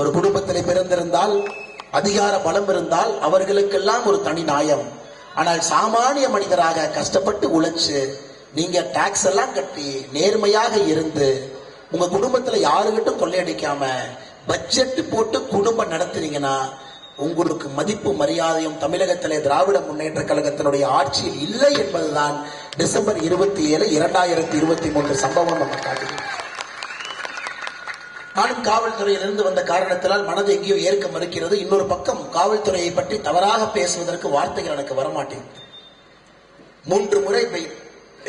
ஒரு குடும்பத்தில் பிறந்திருந்தால் அதிகார பலம் இருந்தால் அவர்களுக்கெல்லாம் ஒரு தனி நியாயம் ஆனால் சாமானிய மனிதராக கஷ்டப்பட்டு உழைச்சு நீங்க டாக்ஸ் எல்லாம் கட்டி நேர்மையாக இருந்து உங்க குடும்பத்துல யாருகிட்டும் கொள்ளையடிக்காம பட்ஜெட் போட்டு குடும்பம் நடத்துறீங்கன்னா உங்களுக்கு மதிப்பு மரியாதையும் தமிழகத்திலே திராவிட முன்னேற்ற கழகத்தினுடைய ஆட்சியில் இல்லை என்பதுதான் டிசம்பர் இருபத்தி ஏழு இரண்டாயிரத்தி இருபத்தி மூன்று சம்பவம் நம்ம காட்டுகிறோம் நானும் காவல்துறையிலிருந்து வந்த காரணத்தினால் மனதை எங்கேயோ ஏற்க மறுக்கிறது. இன்னொரு பக்கம் காவல்துறையை பற்றி தவறாக பேசுவதற்கு வார்த்தைகள் எனக்கு வரமாட்டேங்குது. மூன்று முறை போய்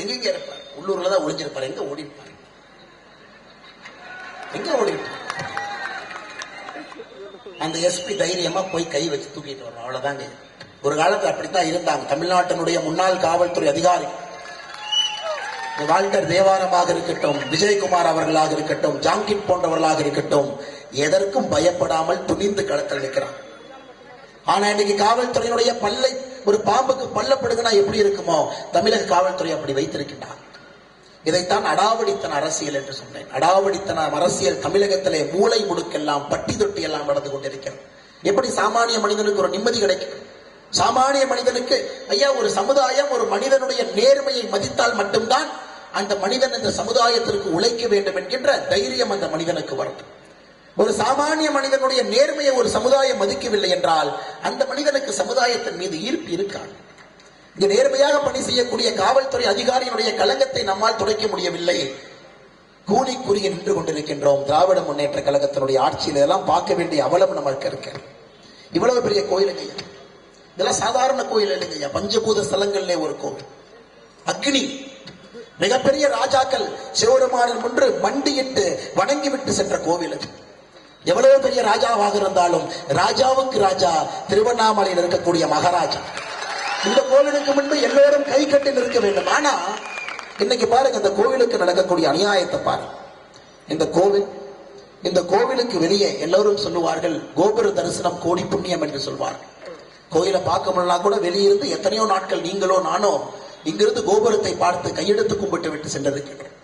எங்கெங்க இருப்பார்? உள்ளூர்ல தான் ஒளிஞ்சிருப்பார். எங்க ஓடிப்பார் எங்க ஓடிப்பார் அந்த எஸ்பி தைரியமா போய் கை வச்சு தூக்கிட்டு வரணும் அவ்வளவுதாங்க. ஒரு காலத்துல அப்படித்தான் இருந்தாங்க. தமிழ்நாட்டினுடைய முன்னாள் காவல்துறை அதிகாரி வால்டர் தேவாரமாக இருக்கட்டும் விஜயகுமார் அவர்களாக இருக்கட்டும் ஜாங்கிட் போன்றவர்களாக இருக்கட்டும் எதற்கும் பயப்படாமல் துணிந்து களத்தில் நிற்கிறான் ஆனா இன்னைக்கு காவல்துறையினுடைய பல்லை ஒரு பாம்புக்கு பல்லப்படுதுன்னா எப்படி இருக்குமோ தமிழக காவல்துறை அப்படி வைத்திருக்கின்றார். இதைத்தான் அடாவடித்தன அரசியல் என்று சொன்னேன். அடாவடித்தன அரசியல் தமிழகத்திலே மூளை முடுக்கெல்லாம் பட்டி தொட்டி எல்லாம் நடந்து கொண்டிருக்கிறது. எப்படி சாமானிய மனிதனுக்கு ஒரு நிம்மதி கிடைக்கும்? சாமானிய மனிதனுக்கு ஐயா ஒரு சமுதாயம் ஒரு மனிதனுடைய நேர்மையை மதித்தால் மட்டும்தான் அந்த மனிதன் இந்த சமுதாயத்திற்கு உழைக்க வேண்டும் என்கின்ற தைரியம் அந்த மனிதனுக்கு வரும். ஒரு சாமானிய மனிதனுடைய நேர்மையை ஒரு சமுதாயம் மதிக்கவில்லை என்றால் அந்த மனிதனுக்கு சமுதாயத்தின் மீது ஈர்ப்பு இருக்காது. இங்கு நேர்மையாக பணி செய்யக்கூடிய காவல்துறை அதிகாரியினுடைய கழகத்தை நம்மால் துடைக்க முடியவில்லை. கூலி குறிய நின்று கொண்டிருக்கின்றோம். திராவிட முன்னேற்ற கழகத்தினுடைய ஆட்சியில் இதெல்லாம் பார்க்க வேண்டிய அவலம் நமக்கு இருக்கு. இவ்வளவு பெரிய கோயிலுங்க ஐயா. இதெல்லாம் சாதாரண கோயில் இல்லைங்க பஞ்சபூத ஸ்தலங்கள்லே ஒரு கோவில். அக்னி. மிகப்பெரிய ராஜாக்கள் சிவபெருமானின் முன்று மண்டியிட்டு வணங்கிவிட்டு சென்ற கோவில் அது. எவ்வளவு பெரிய ராஜாவாக இருந்தாலும் ராஜாவுக்கு ராஜா திருவண்ணாமலையில் இருக்கக்கூடிய மகாராஜா. இந்த கோவிலுக்கு முன்பு எல்லோரும் கை கட்டி நிற்க வேண்டும். ஆனா இன்னைக்கு பாருங்க இந்த கோவிலுக்கு நடக்கக்கூடிய அநியாயத்தை பாருங்க. இந்த கோவில் இந்த கோவிலுக்கு வெளியே எல்லோரும் சொல்லுவார்கள் கோபுர தரிசனம் கோடி புண்ணியம் என்று சொல்வார்கள். கோயிலை பார்க்க முடியலனா கூட வெளியிருந்து எத்தனையோ நாட்கள் நீங்களோ நானோ இங்கிருந்து கோபுரத்தை பார்த்து கையெடுத்து கும்பிட்டு விட்டு சென்றிருக்கின்றோம்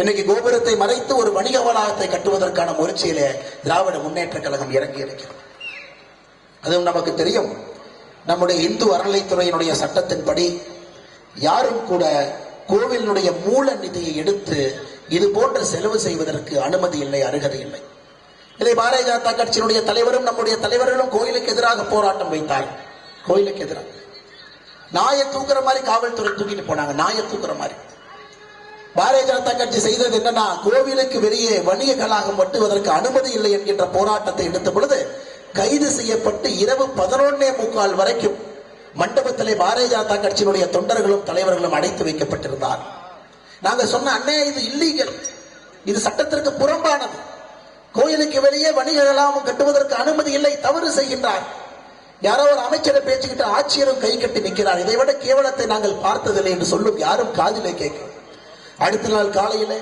இன்னைக்கு கோபுரத்தை மறைத்து ஒரு வணிக வளாகத்தை கட்டுவதற்கான முயற்சியில திராவிட முன்னேற்ற கழகம் இறங்கி இருக்கிறது அதுவும் நமக்கு தெரியும். நம்முடைய இந்து அறநிலைத்துறையினுடைய சட்டத்தின்படி யாரும் கூட கோவிலினுடைய மூல நிதியை எடுத்து இது போன்ற செலவு செய்வதற்கு அனுமதி இல்லை அருகதை இல்லை. இதை பாரதிய ஜனதா கட்சியினுடைய தலைவரும் நம்முடைய தலைவர்களும் கோயிலுக்கு எதிராக போராட்டம் வைத்தார் கோயிலுக்கு எதிராக. நாயை தூக்குற மாதிரி காவல்துறை தூக்கிட்டு போனாங்க. நாயை தூக்குற மாதிரி. பாரதிய ஜனதா கட்சி செய்தது என்னன்னா கோவிலுக்கு வெளியே வணிக கலாகம் வட்டுவதற்கு அனுமதி இல்லை என்கின்ற போராட்டத்தை எடுத்த பொழுது கைது செய்யப்பட்டு இரவு பதினொன்னே முக்கால் வரைக்கும் மண்டபத்திலே பாரதிய ஜனதா கட்சியினுடைய தொண்டர்களும் தலைவர்களும் அடைத்து வைக்கப்பட்டிருந்தார். நாங்க சொன்ன அண்ணே இது இல்லீகல் இது சட்டத்திற்கு புறம்பானது. கோயிலுக்கு வெளியே வணிக கலாமும் கட்டுவதற்கு அனுமதி இல்லை தவறு செய்கின்றார். யாரோ ஒரு அமைச்சரை பேச்சுக்கிட்டு ஆட்சியரும் கை கட்டி நிற்கிறார். இதை விட கேவலத்தை நாங்கள் பார்த்ததில்லை என்று சொல்லும் யாரும் காதிலே கேட்க அடுத்த நாள் காலையில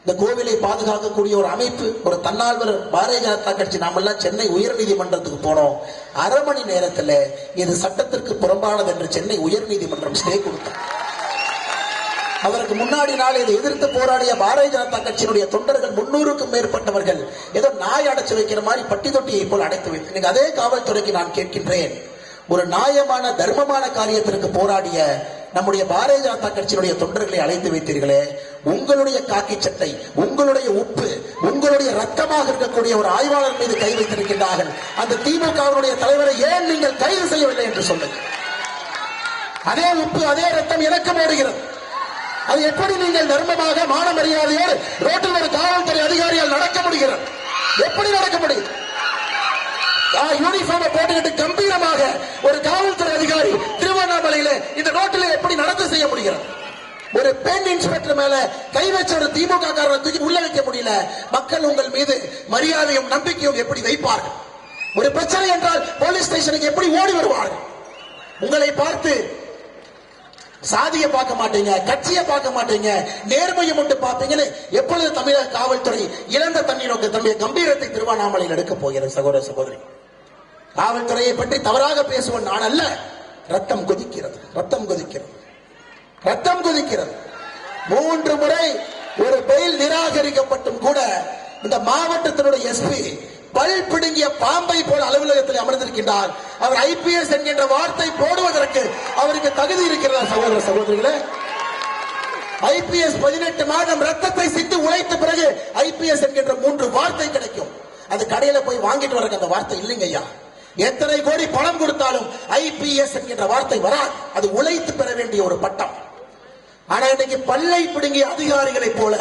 இந்த கோவிலை பாதுகாக்கக்கூடிய ஒரு அமைப்பு ஒரு தன்னால்வர் பாரதிய ஜனதா கட்சி நாமெல்லாம் சென்னை உயர்நீதிமன்றத்துக்கு போனோம். அரை மணி நேரத்தில் இது சட்டத்திற்கு புறம்பானது என்று சென்னை உயர்நீதிமன்றம் ஸ்டே கொடுத்தார். அவருக்கு முன்னாடி நாள் இதை எதிர்த்து போராடிய பாரதிய ஜனதா கட்சியினுடைய தொண்டர்கள் முன்னூறுக்கும் மேற்பட்டவர்கள் ஏதோ நாய் அடைச்சு வைக்கிற மாதிரி பட்டி தொட்டியை போல் அடைத்து வைத்து அதே காவல்துறைக்கு நான் கேட்கின்றேன். ஒரு நியாயமான தர்மமான காரியத்திற்கு போராடிய நம்முடைய பாரதிய ஜனதா கட்சியினுடைய தொண்டர்களை அழைத்து வைத்தீர்களே உங்களுடைய காக்கி சட்டை உங்களுடைய உப்பு உங்களுடைய ரத்தமாக இருக்கக்கூடிய ஒரு ஆய்வாளர் மீது கை வைத்திருக்கின்றார்கள். அந்த திமுகவினுடைய தலைவரை ஏன் நீங்கள் கைது செய்யவில்லை என்று சொல்லுங்கள்? அதே உப்பு அதே ரத்தம் எனக்கும் ஓடுகிறது அது எப்படி நீங்கள் தர்மமாக மான மரியாதையோடு ரோட்டில் ஒரு காவல்துறை அதிகாரியால் நடக்க முடிகிறது? எப்படி நடக்க முடியும்? யூனிஃபார்ம் போட்டுக்கிட்டு கம்பீரமாக ஒரு காவல்துறை அதிகாரி திருவண்ணாமலையில இந்த ரோட்டில் எப்படி நடந்து செய்ய முடிகிறது? ஒரு பெண் இன்ஸ்பெக்டர் மேல கை வச்ச ஒரு திமுக காரனை தூக்கி உள்ள வைக்க முடியல. மக்கள் உங்கள் மீது மரியாதையும் நம்பிக்கையும் எப்படி வைப்பார்கள்? ஒரு பிரச்சனை என்றால் போலீஸ் ஸ்டேஷனுக்கு எப்படி ஓடி வருவார்கள்? உங்களை பார்த்து சாதியை பார்க்க மாட்டீங்க கட்சியை பார்க்க மாட்டீங்க நேர்மையை மட்டும் பார்ப்பீங்கன்னு எப்பொழுது தமிழக காவல்துறை இழந்த தண்ணீர் நோக்க தன்னுடைய கம்பீரத்தை திருவண்ணாமலையில் எடுக்க போகிறது சகோதர சகோதரி. காவல்துறையை பற்றி தவறாக பேசுவன் நான் அல்ல. ரத்தம் கொதிக்கிறது ரத்தம் கொதிக்கிறது ரத்தம் கொதிக்கிறது. மூன்று முறை ஒரு பெயில் நிராகரிக்கப்பட்டும் கூட இந்த மாவட்டத்தினுடைய எஸ்பி பல் பிடுங்கிய பாம்பை போல அலுவலகத்தில் அமர்ந்திருக்கின்றார். அவர் ஐபிஎஸ் என்கின்ற வார்த்தை போடுவதற்கு அவருக்கு தகுதி இருக்கிறதா சகோதர சகோதரிகளே? ஐபிஎஸ் பதினெட்டு மாதம் ரத்தத்தை சிந்து உழைத்த பிறகு ஐபிஎஸ் என்கின்ற மூன்று வார்த்தை கிடைக்கும். அது கடையில போய் வாங்கிட்டு வரக்கு அந்த வார்த்தை இல்லைங்க ஐயா. எத்தனை கோடி பணம் கொடுத்தாலும் ஐபிஎஸ் என்கின்ற வார்த்தை வராது. அது உழைத்து பெற வேண்டிய ஒரு பட்டம். ஆனா இன்னைக்கு பல்லை பிடுங்கிய அதிகாரிகளைப் போல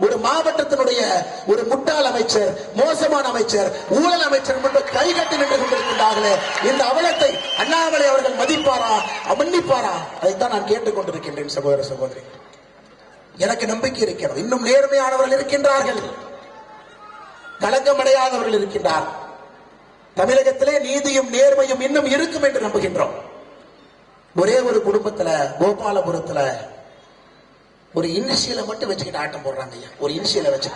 ஒரு மாவட்டத்தினுடைய ஒரு முட்டாள் அமைச்சர் மோசமான அமைச்சர் ஊழல் அமைச்சர் முன்பு கை கட்டி நின்று கொண்டிருக்கின்றார்களே இந்த அவலத்தை அண்ணாமலை அவர்கள் மதிப்பாரா மன்னிப்பாரா? அதைத்தான் நான் கேட்டுக்கொண்டிருக்கின்றேன் சகோதர சகோதரி. எனக்கு நம்பிக்கை இருக்கிறது. இன்னும் நேர்மையானவர்கள் இருக்கின்றார்கள். களங்கமடையாதவர்கள் இருக்கின்றார். தமிழகத்திலே நீதியும் நேர்மையும் இன்னும் இருக்கும் என்று நம்புகின்றோம். ஒரே ஒரு குடும்பத்துல கோபாலபுரத்துல ஒரு இனிஷியலை மட்டும் வச்சுக்கிட்டு ஆட்டம் போடுறாங்க ஐயா. ஒரு இனிஷியலை வச்சு.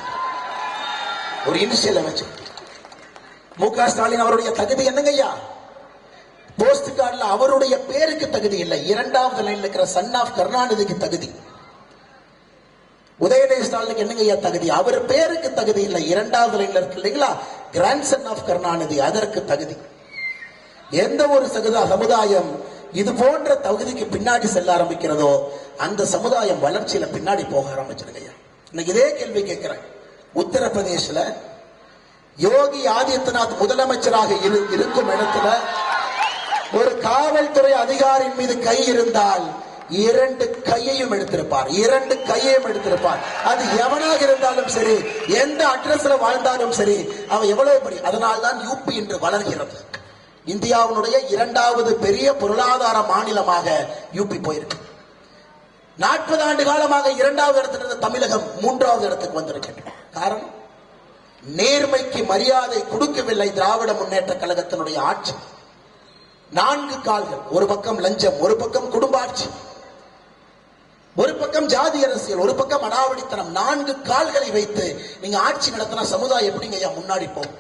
ஒரு இனிஷியலை வச்சு. மு க. ஸ்டாலின் அவருடைய தகுதி என்னங்க ஐயா? போஸ்ட் கார்டில் அவருடைய பேருக்கு தகுதி இல்லை. இரண்டாவது லைன்ல இருக்கிற சன் ஆஃப் கருணாநிதிக்கு தகுதி. உதயநிதி ஸ்டாலினுக்கு என்னங்க ஐயா தகுதி? அவர் பேருக்கு தகுதி இல்லை. இரண்டாவது லைன்ல இருக்கு இல்லைங்களா? கிராண்ட் சன் ஆஃப் கருணாநிதி அதற்கு தகுதி. எந்த ஒரு சகுதா சமுதாயம் இது போன்ற தகுதிக்கு பின்னாடி செல்ல ஆரம்பிக்கிறதோ அந்த சமுதாயம் வளர்ச்சியில பின்னாடி போக ஆரம்பிச்சிருங்க இன்னைக்கு இதே கேள்வி கேட்கிறேன். உத்தரப்பிரதேசில யோகி ஆதித்யநாத் முதலமைச்சராக இருக்கும் இடத்துல ஒரு காவல்துறை அதிகாரியின் மீது கை இருந்தால் இரண்டு கையையும் எடுத்திருப்பார். இரண்டு கையையும் எடுத்திருப்பார். அது எவனாக இருந்தாலும் சரி எந்த அட்ரஸ்ல வாழ்ந்தாலும் சரி அவன் எவ்வளவு பெரிய அதனால்தான் யூபி என்று வளர்கிறது. இந்தியாவினுடைய இரண்டாவது பெரிய பொருளாதார மாநிலமாக யூபி போயிருக்கு. நாற்பது ஆண்டு காலமாக இரண்டாவது இடத்துல இருந்த தமிழகம் மூன்றாவது இடத்துக்கு வந்திருக்கின்றன காரணம் நேர்மைக்கு மரியாதை கொடுக்கவில்லை திராவிட முன்னேற்ற கழகத்தினுடைய ஆட்சி. நான்கு கால்கள் ஒரு பக்கம் லஞ்சம் ஒரு பக்கம் குடும்ப ஆட்சி ஒரு பக்கம் ஜாதி அரசியல் ஒரு பக்கம் அடாவடித்தனம். நான்கு கால்களை வைத்து நீங்க ஆட்சி நடத்தினா சமுதாயம் எப்படிங்க ஐயா முன்னாடி போகும்?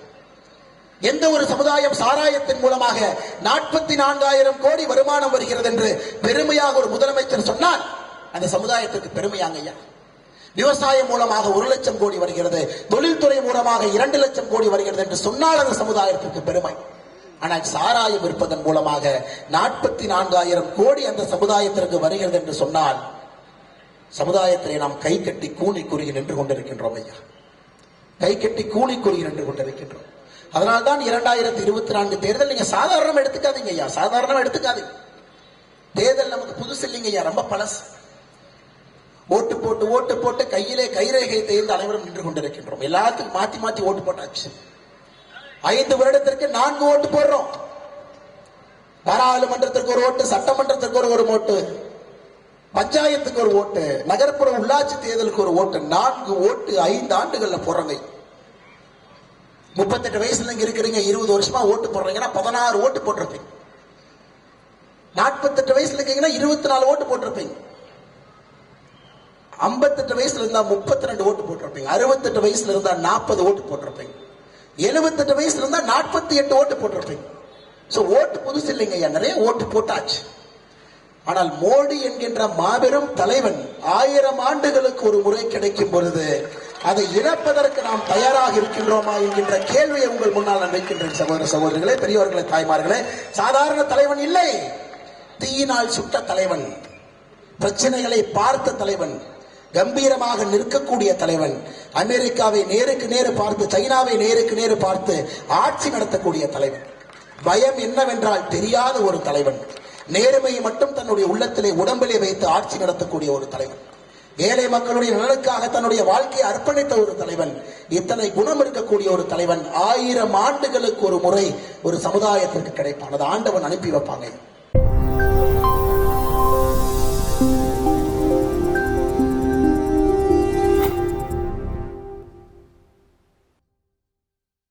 எந்த ஒரு சமுதாயம் சாராயத்தின் மூலமாக நாற்பத்தி நான்காயிரம் கோடி வருமானம் வருகிறது என்று பெருமையாக ஒரு முதலமைச்சர் சொன்னால் அந்த சமுதாயத்திற்கு பெருமையாங்க ஐயா. விவசாயம் மூலமாக ஒரு லட்சம் கோடி வருகிறது தொழில்துறை மூலமாக இரண்டு லட்சம் கோடி வருகிறது என்று சொன்னால் அந்த சமுதாயத்திற்கு பெருமை. ஆனால் சாராயம் விற்பதன் மூலமாக நாற்பத்தி நான்காயிரம் கோடி அந்த சமுதாயத்திற்கு வருகிறது என்று சொன்னால் சமுதாயத்திலே நாம் கை கட்டி கூணி குறுகி நின்று கொண்டிருக்கின்றோம் ஐயா. கை கட்டி கூணி குறுகி நின்று கொண்டிருக்கின்றோம். அதனால்தான் இரண்டாயிரத்தி இருபத்தி நான்கு தேர்தல் நீங்க சாதாரணம் எடுத்துக்காதீங்க ஐயா. சாதாரணம் எடுத்துக்காதீங்க. தேர்தல் நமக்கு புதுசு இல்லைங்க ஐயா. ரொம்ப பழசு. ஓட்டு போட்டு ஓட்டு போட்டு கையிலே கைரேகை தேர்ந்து அனைவரும் நின்று கொண்டிருக்கின்றோம். எல்லாத்துக்கும் மாத்தி மாத்தி ஓட்டு போட்டாச்சு ஐந்து வருடத்திற்கு நான்கு ஓட்டு போடுறோம். பாராளுமன்றத்திற்கு ஒரு ஓட்டு சட்டமன்றத்திற்கு ஒரு ஒரு ஓட்டு பஞ்சாயத்துக்கு ஒரு ஓட்டு நகர்ப்புற உள்ளாட்சி தேர்தலுக்கு ஒரு ஓட்டு நான்கு ஓட்டு ஐந்து ஆண்டுகள்ல போடுறாங்க முப்பத்தெட்டு வயசுல இங்க இருக்கிறீங்க இருபது வருஷமா ஓட்டு போடுறீங்கன்னா பதினாறு ஓட்டு போட்டிருப்பீங்க. நாற்பத்தெட்டு வயசுல இருக்கீங்கன்னா இருபத்தி நாலு ஓட்டு போட்டிருப்பீங்க. ஐம்பத்தெட்டு வயசுல இருந்தா முப்பத்தி ரெண்டு ஓட்டு போட்டிருப்பீங்க. அறுபத்தெட்டு வயசுல இருந்தா நாற்பது ஓட்டு போட்டிருப்பீங்க. எழுபத்தெட்டு வயசுல இருந்தா நாற்பத்தி எட்டு ஓட்டு போட்டிருப்பீங்க. சோ ஓட்டு புதுசு இல்லைங்க ஐயா. நிறைய ஓட்டு போட்டாச்சு. ஆனால் மோடி என்கின்ற மாபெரும் தலைவன் ஆயிரம் ஆண்டுகளுக்கு ஒரு முறை கிடைக்கும் பொழுது அதை இழப்பதற்கு நாம் தயாராக இருக்கின்றோமா என்கின்ற கேள்வியை உங்கள் முன்னால் நான் வைக்கின்றேன் சகோதர சகோதரிகளே பெரியவர்களே தாய்மார்களே. சாதாரண தலைவன் இல்லை. தீயினால் சுட்ட தலைவன் பிரச்சனைகளை பார்த்த தலைவன் கம்பீரமாக நிற்கக்கூடிய தலைவன் அமெரிக்காவை நேருக்கு நேரு பார்த்து சைனாவை நேருக்கு நேரு பார்த்து ஆட்சி நடத்தக்கூடிய தலைவன். பயம் என்னவென்றால் தெரியாத ஒரு தலைவன். நேர்மையை மட்டும் தன்னுடைய உள்ளத்திலே உடம்பிலே வைத்து ஆட்சி நடத்தக்கூடிய ஒரு தலைவன். ஏழை மக்களுடைய நலனுக்காக தன்னுடைய வாழ்க்கையை அர்ப்பணித்த ஒரு தலைவன் இத்தனை குணம் இருக்கக்கூடிய ஒரு தலைவன் ஆயிரம் ஆண்டுகளுக்கு ஒரு முறை ஒரு சமுதாயத்திற்கு கிடைப்பான். அதை ஆண்டவன் அனுப்பி வைப்பாங்க.